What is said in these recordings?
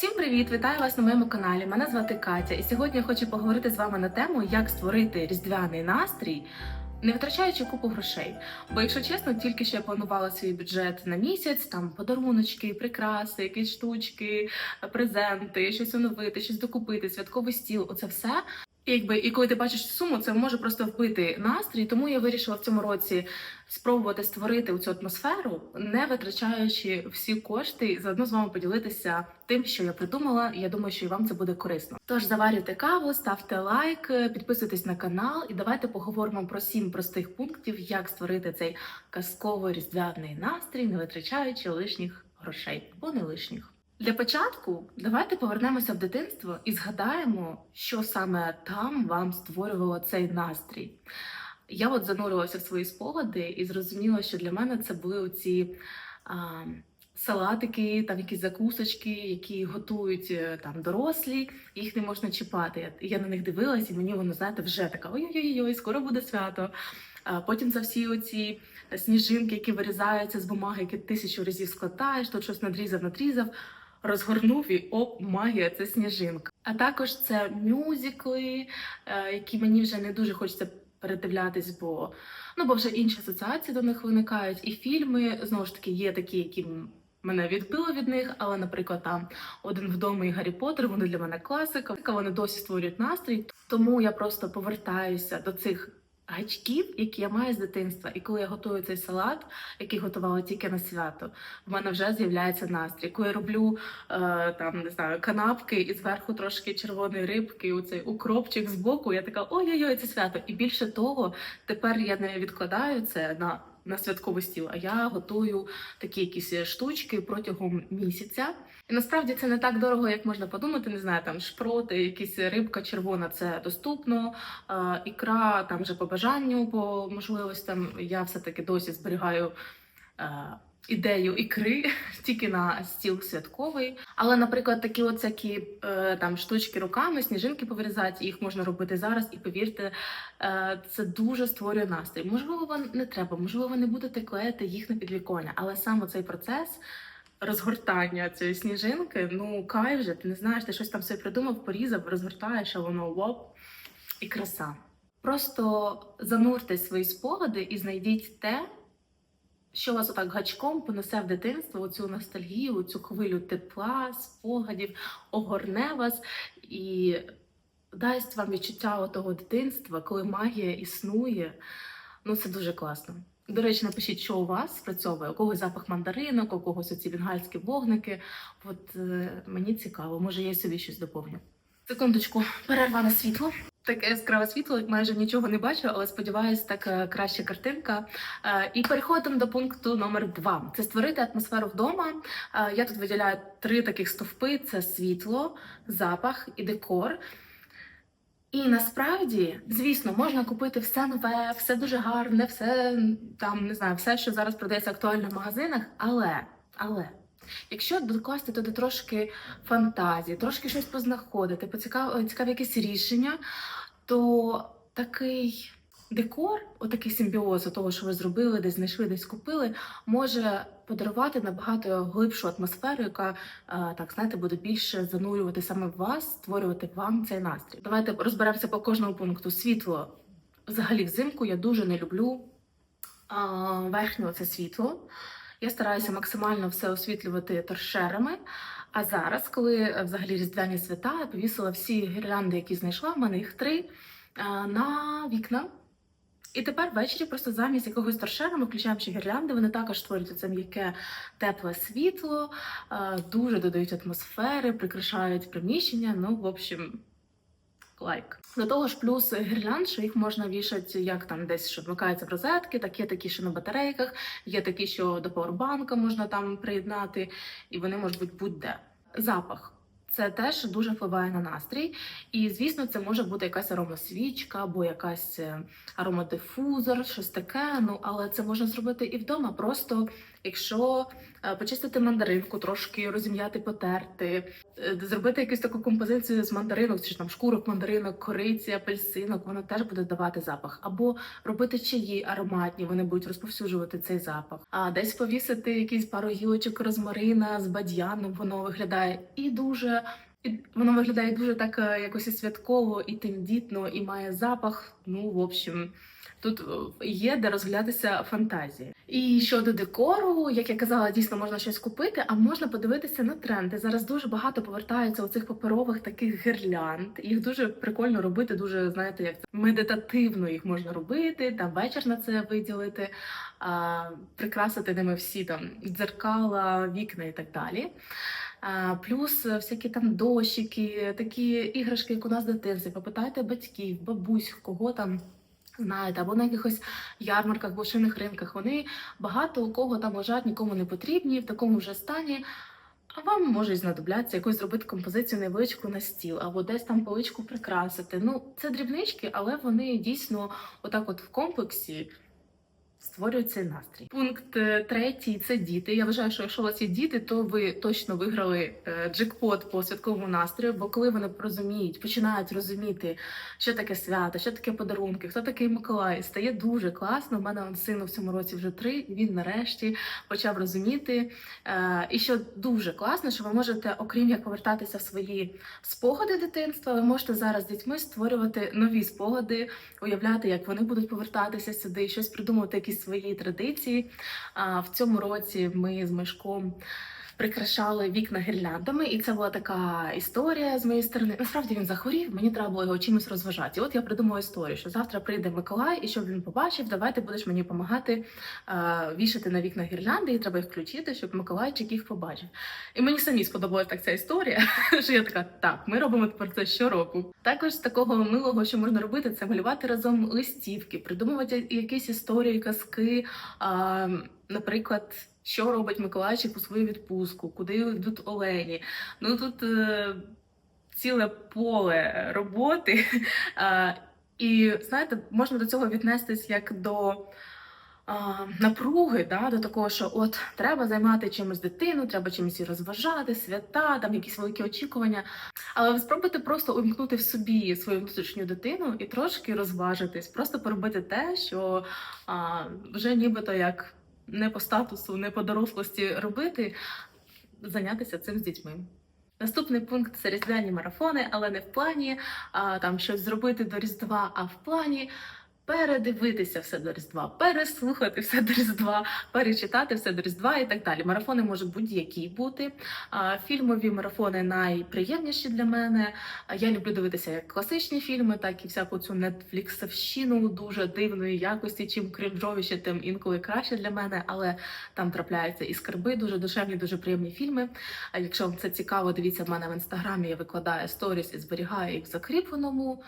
Всім привіт! Вітаю вас на моєму каналі. Мене звати Катя, і сьогодні я хочу поговорити з вами на тему, як створити різдвяний настрій, не витрачаючи купу грошей. Бо, якщо чесно, тільки що я планувала свій бюджет на місяць, там подаруночки, прикраси, якісь штучки, презенти, щось оновити, щось докупити, святковий стіл оце все. І якби і коли ти бачиш суму, це може просто вбити настрій. Тому я вирішила в цьому році спробувати створити цю атмосферу, не витрачаючи всі кошти, і заодно з вами поділитися тим, що я придумала. Я думаю, що і вам це буде корисно. Тож заварюйте каву, ставте лайк, підписуйтесь на канал, і давайте поговоримо про сім простих пунктів, як створити цей казковий різдвяний настрій, не витрачаючи лишніх грошей або не лишніх. Для початку давайте повернемося в дитинство і згадаємо, що саме там вам створювало цей настрій. Я от занурилася в свої спогади і зрозуміла, що для мене це були оці а, салатики, там якісь закусочки, які готують е, там дорослі, їх не можна чіпати. Я, на них дивилась, і мені воно, знаєте, вже така ой-ой-ой, скоро буде свято. А потім за всі оці сніжинки, які вирізаються з бумаги, які тисячу разів складаєш, тут щось надрізав, надрізав розгорнув і оп, магія, це сніжинка. А також це мюзикли, е, які мені вже не дуже хочеться передивлятись, бо ну бо вже інші асоціації до них виникають. І фільми знову ж таки є такі, які мене відбило від них. Але, наприклад, там один вдома і Гаррі Поттер, вони для мене класика. Вони досі створюють настрій. Тому я просто повертаюся до цих. Гачків, які я маю з дитинства, і коли я готую цей салат, який готувала тільки на свято, в мене вже з'являється настрій. Коли я роблю е, там не знаю канапки і зверху трошки червоної рибки, оцей укропчик з боку, я така ой-ой-ой, це свято. І більше того, тепер я не відкладаю це на, на святковий стіл, а я готую такі якісь штучки протягом місяця. І насправді це не так дорого, як можна подумати. Не знаю, там шпроти, якісь рибка червона, це доступно. Ікра там вже по бажанню, по можливостям. Я все таки досі зберігаю. Ідею ікри тільки на стіл святковий. Але, наприклад, такі от е, там штучки руками, сніжинки повирізати, їх можна робити зараз, і повірте, е, це дуже створює настрій. Можливо, вам не треба, можливо, ви не будете клеїти їх на підвіконня, але саме цей процес розгортання цієї сніжинки, ну кайф же, ти не знаєш, ти щось там собі придумав, порізав, розгортаєш, а воно воп і краса. Просто занурте свої спогади і знайдіть те, що вас отак гачком понесе в дитинство, оцю ностальгію, цю хвилю тепла, спогадів, огорне вас і дасть вам відчуття того дитинства, коли магія існує. Ну, це дуже класно. До речі, напишіть, що у вас спрацьовує, у когось запах мандаринок, у когось оці бенгальські вогники. От е, мені цікаво, може я собі щось доповню. Секундочку, перерва на світло. Таке яскраве світло, майже нічого не бачу, але сподіваюся, так е, краща картинка. Е, І переходимо до пункту номер два: це створити атмосферу вдома. Е, Я тут виділяю три таких стовпи: це світло, запах і декор. І насправді, звісно, можна купити все нове, все дуже гарне, все там не знаю, все, що зараз продається актуально в магазинах. Але, але якщо докласти туди трошки фантазії, трошки щось познаходити, поцікав, цікаві якісь рішення, то такий декор, отакий симбіоз того, що ви зробили, десь знайшли, десь купили, може подарувати набагато глибшу атмосферу, яка е, так знаєте, буде більше занурювати саме вас, створювати вам цей настрій. Давайте розберемося по кожному пункту. Світло взагалі взимку я дуже не люблю а, верхнього це світло. Я стараюся максимально все освітлювати торшерами. А зараз, коли е, взагалі різдвяні свята, я повісила всі гірлянди, які знайшла, в мене їх три е, на вікна. І тепер ввечері просто замість якогось торшера ми включаємо ще гірлянди. Вони також створюють це м'яке тепле світло, е, дуже додають атмосфери, прикрашають приміщення. Ну, в общем, лайк. До того ж, плюс гірлянд, що їх можна вішати як там десь, що вмикаються в розетки, так є такі, що на батарейках, є такі, що до пауербанка можна там приєднати, і вони можуть бути будь-де. Запах. Це теж дуже впливає на настрій. І, звісно, це може бути якась аромасвічка або якась е, аромадифузор, щось таке. Ну, але це можна зробити і вдома. Просто Якщо е, почистити мандаринку, трошки розім'яти, потерти, е, зробити якусь таку композицію з мандаринок, чи там шкурок мандаринок, кориці, апельсинок, воно теж буде давати запах. Або робити чаї ароматні, вони будуть розповсюджувати цей запах. А десь повісити якийсь пару гілочок розмарина з бадьяном, воно виглядає і дуже. І воно виглядає дуже так е, якось святково, і тендітно, і має запах. Ну, в общем, тут е, є де розглядатися фантазії. І щодо декору, як я казала, дійсно можна щось купити, а можна подивитися на тренди. Зараз дуже багато повертаються оцих паперових таких гірлянд. Їх дуже прикольно робити, дуже знаєте, як це медитативно їх можна робити, там вечір на це виділити, а, прикрасити ними всі там дзеркала, вікна і так далі. А, Плюс всякі там дощики, такі іграшки, як у нас в дитинстві. Попитайте батьків, бабусь, кого там знаєте, або на якихось ярмарках, блошиних ринках. Вони багато у кого там лежать, нікому не потрібні, в такому вже стані. А вам може знадобляться якось зробити композицію невеличку на стіл, або десь там поличку прикрасити. Ну, це дрібнички, але вони дійсно отак, от в комплексі створюють цей настрій. Пункт е, третій це діти. Я вважаю, що якщо у вас є діти, то ви точно виграли е, джекпот по святковому настрою. Бо коли вони розуміють, починають розуміти, що таке свято, що таке подарунки, хто такий Миколай, стає дуже класно. У мене сину в цьому році вже три. Він нарешті почав розуміти. Е, І що дуже класно, що ви можете, окрім як повертатися в свої спогади дитинства, ви можете зараз з дітьми створювати нові спогади, уявляти, як вони будуть повертатися сюди, щось придумувати, свої традиції. А в цьому році ми з Мишком. Прикрашали вікна гірляндами, і це була така історія з моєї сторони. Насправді він захворів, мені треба було його чимось розважати. І от я придумала історію, що завтра прийде Миколай, і щоб він побачив, давай ти будеш мені допомагати е, вішати на вікна гірлянди, і треба їх включити, щоб Миколайчик їх побачив. І мені самі сподобалась так ця історія, що я така, так, ми робимо тепер це щороку. Також з такого милого, що можна робити, це малювати разом листівки, придумувати якісь історії, казки. А, наприклад, що робить Миколайчик у свою відпустку, куди йдуть олені. Ну тут е, ціле поле роботи. А, і знаєте, можна до цього віднестись як до напруги, да, до такого, що от треба займати чимось дитину, треба чимось її розважати, свята, там якісь великі очікування. Але ви спробуйте просто увімкнути в собі свою внутрішню дитину і трошки розважитись, просто поробити те, що а, вже нібито як не по статусу, не по дорослості робити, зайнятися цим з дітьми. Наступний пункт це різдвяні марафони, але не в плані а, там щось зробити до Різдва, а в плані передивитися все до Різдва, переслухати все до Різдва, перечитати все до Різдва і так далі. Марафони можуть будь-які бути. Фільмові марафони найприємніші для мене. Я люблю дивитися як класичні фільми, так і всяку цю нетфліксовщину дуже дивної якості. Чим крінжовіше, тим інколи краще для мене, але там трапляються і скарби, дуже душевні, дуже приємні фільми. Якщо вам це цікаво, дивіться в мене в інстаграмі. Я викладаю сторіс і зберігаю їх в закріпленому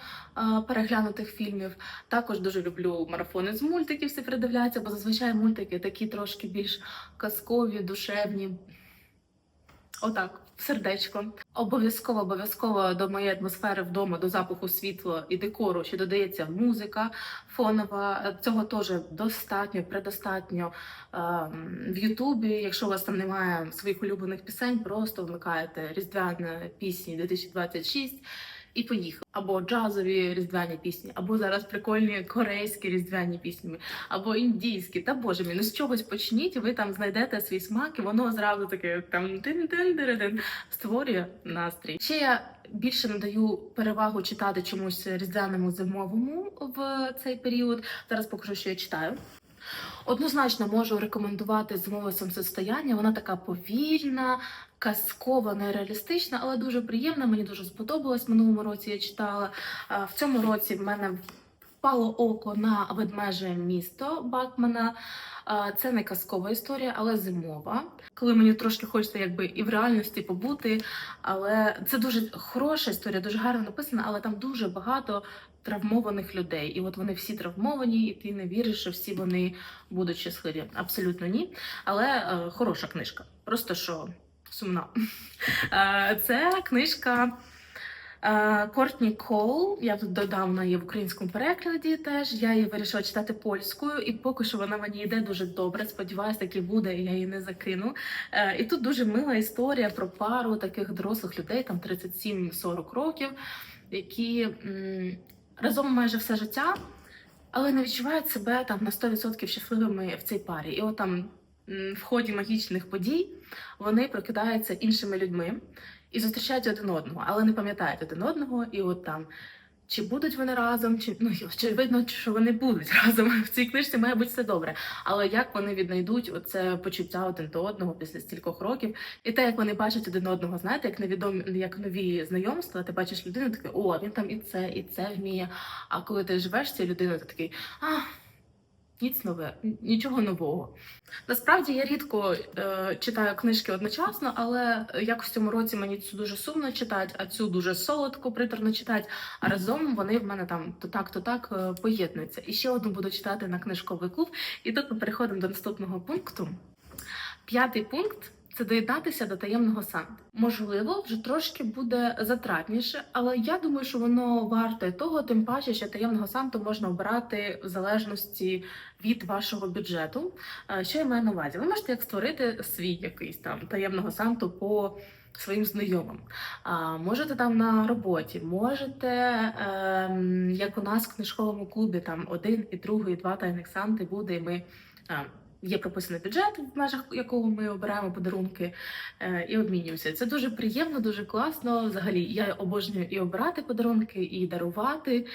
переглянутих фільмів. Також дуже люблю марафони з мультиків, всі передивляються, бо зазвичай мультики такі трошки більш казкові, душевні. Отак, сердечко. Обов'язково, обов'язково до моєї атмосфери вдома, до запаху світла і декору, що додається музика фонова. Цього теж достатньо, предостатньо ем, в Ютубі. Якщо у вас там немає своїх улюблених пісень, просто вмикаєте різдвяні пісні 2026 і поїхали. Або джазові різдвяні пісні, або зараз прикольні корейські різдвяні пісні, або індійські. Та боже мій, ну з чогось почніть, ви там знайдете свій смак, і воно зразу таке там тин тин тин створює настрій. Ще я більше надаю перевагу читати чомусь різдвяному зимовому в цей період. Зараз покажу, що я читаю. Однозначно можу рекомендувати зимове сонцестояння. Вона така повільна, казкова, нереалістична, але дуже приємна. Мені дуже сподобалось. Минулому році я читала. В цьому році в мене впало око на ведмеже місто Бакмана. Це не казкова історія, але зимова. Коли мені трошки хочеться якби і в реальності побути. Але це дуже хороша історія, дуже гарно написана, але там дуже багато травмованих людей. І от вони всі травмовані, і ти не віриш, що всі вони будуть щасливі. Абсолютно ні. Але е, хороша книжка. Просто що сумна. Е, Це книжка Кортні Кол, я тут додам вона є в українському перекладі. Теж я її вирішила читати польською, і поки що вона мені йде дуже добре. Сподіваюся, так і буде, я її не закину. Е, І тут дуже мила історія про пару таких дорослих людей, там 37-40 років, які разом майже все життя, але не відчувають себе там на 100% щасливими в цій парі. І от там в ході магічних подій вони прокидаються іншими людьми і зустрічають один одного, але не пам'ятають один одного, і от там. Чи будуть вони разом, чи ну очевидно, що вони будуть разом в цій книжці має бути все добре. Але як вони віднайдуть оце почуття один до одного після стількох років, і те, як вони бачать один одного, знаєте, як невідомі, як нові знайомства, ти бачиш людину, такий, о, він там і це, і це вміє. А коли ти живеш цією людиною, ти такий, а ніц нове, нічого нового. Насправді я рідко е, читаю книжки одночасно, але якось в цьому році мені цю дуже сумно читати, а цю дуже солодко, приторно читати. А разом вони в мене там то так, то так е, поєднуються. І ще одну буду читати на книжковий клуб. І тут ми переходимо до наступного пункту. П'ятий пункт. Це доєднатися до таємного санту. Можливо, вже трошки буде затратніше, але я думаю, що воно варте того, тим паче, що таємного санту можна обирати в залежності від вашого бюджету. Е, Що я маю на увазі? Ви можете як створити свій якийсь там таємного санту по своїм знайомим. А, можете там на роботі, можете, ем, як у нас в книжковому клубі, там один і другий, і два тайних санти буде, і ми. е, Є прописаний бюджет, в межах якого ми обираємо подарунки е, і обмінюємося. Це дуже приємно, дуже класно. Взагалі, я обожнюю і обирати подарунки, і дарувати.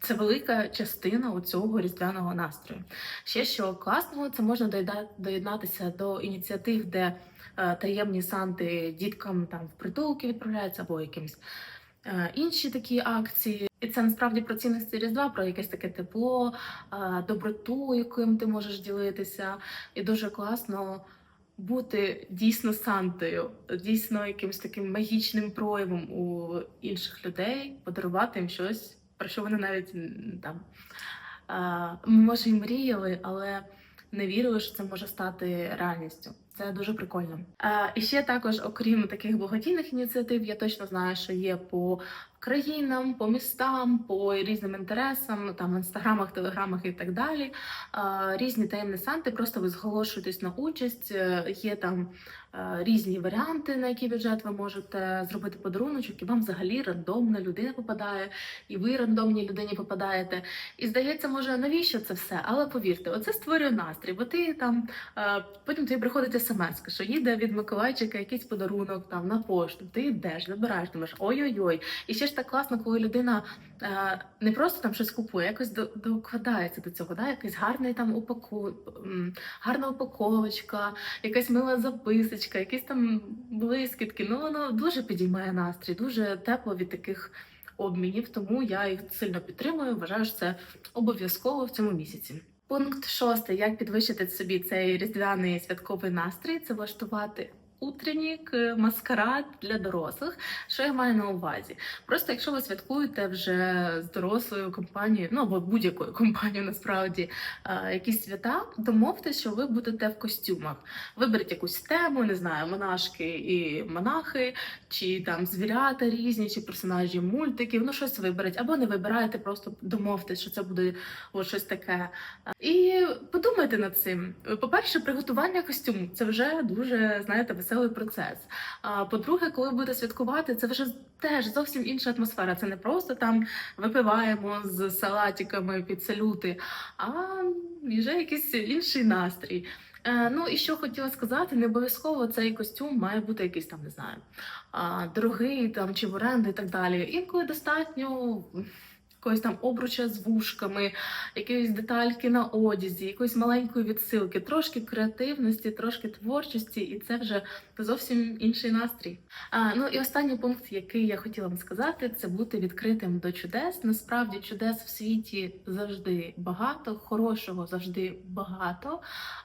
Це велика частина цього різдвяного настрою. Ще що класного, це можна доєднатися до ініціатив, де е, таємні санти діткам там в притулки відправляються або якимсь інші такі акції. І це насправді про цінності Різдва, про якесь таке тепло, е, доброту, яким ти можеш ділитися. І дуже класно бути дійсно Сантою, дійсно якимось таким магічним проявом у інших людей, подарувати їм щось, про що вони навіть там е, може і мріяли, але не вірили, що це може стати реальністю. Це дуже прикольно. І ще також, окрім таких благодійних ініціатив, я точно знаю, що є по країнам, по містам, по різним інтересам, там інстаграмах, телеграмах і так далі. Різні таємні санти. Просто ви зголошуєтесь на участь. е, Є там е, різні варіанти, на який бюджет ви можете зробити подаруночок, і вам взагалі рандомна людина попадає, і ви рандомній людині попадаєте. І здається, може, навіщо це все? Але повірте, оце створює настрій, бо ти там е, потім тобі приходить смс, що їде від Миколайчика якийсь подарунок там на пошту. Ти йдеш, забираєш, думаєш, ой-ой-ой. І ще ж так класно, коли людина е, не просто там щось купує, якось до- докладається до цього, да? якийсь гарний там упаку, гарна упаковочка, якась мила записочка, якісь там блискітки. Ну воно дуже підіймає настрій, дуже тепло від таких обмінів. Тому я їх сильно підтримую. Вважаю, що це обов'язково в цьому місяці. Пункт шостий: як підвищити собі цей різдвяний святковий настрій, це влаштувати. Утреннік, е, маскарад для дорослих. Що я маю на увазі? Просто якщо ви святкуєте вже з дорослою компанією, ну або будь-якою компанією, насправді якісь свята, домовтесь, що ви будете в костюмах. Виберіть якусь тему, не знаю, монашки і монахи, чи там звірята різні, чи персонажі мультиків. Ну щось виберіть, або не вибирайте, просто домовтесь, що це буде от щось таке. І подумайте над цим. По-перше, приготування костюму це вже дуже знаєте веселий процес. А по-друге, коли будете святкувати, це вже теж зовсім інша атмосфера. Це не просто там випиваємо з салатиками під салюти, а вже якийсь інший настрій. Е, Ну і що хотіла сказати, не обов'язково цей костюм має бути якийсь там, не знаю, дорогий там чи в оренду і так далі. Інколи достатньо якогось там обруча з вушками, якоїсь детальки на одязі, якоїсь маленької відсилки, трошки креативності, трошки творчості, і це вже зовсім інший настрій. А, ну і останній пункт, який я хотіла вам сказати, це бути відкритим до чудес. Насправді чудес в світі завжди багато, хорошого завжди багато.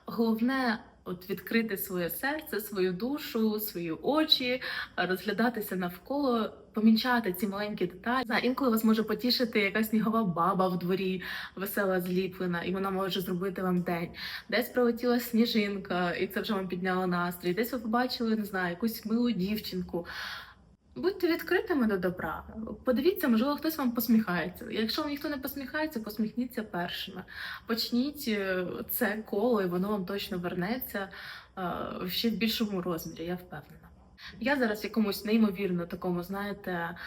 Головне. От відкрити своє серце, свою душу, свої очі, розглядатися навколо, помічати ці маленькі деталі. Знаю, інколи вас може потішити якась снігова баба в дворі, весела зліплена, і вона може зробити вам день. Десь прилетіла сніжинка, і це вже вам підняло настрій. Десь ви побачили, не знаю, якусь милу дівчинку. Будьте відкритими до добра. Подивіться, можливо, хтось вам посміхається. Якщо вам ніхто не посміхається, посміхніться першими. Почніть е, це коло, і воно вам точно вернеться е, ще в більшому розмірі, я впевнена. Я зараз в якомусь неймовірно такому, знаєте,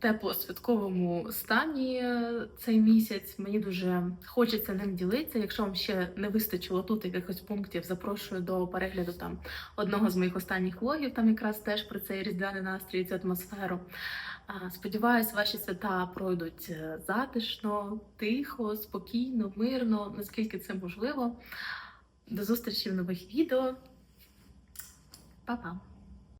тепло-святковому стані е, цей місяць. Мені дуже хочеться ним ділитися. Якщо вам ще не вистачило тут якихось пунктів, запрошую до перегляду там одного з моїх останніх влогів. Там якраз теж про цей різдвяний настрій, цю атмосферу. Сподіваюсь, ваші свята пройдуть е, затишно, тихо, спокійно, мирно, наскільки це можливо. До зустрічі в нових відео. Па-па!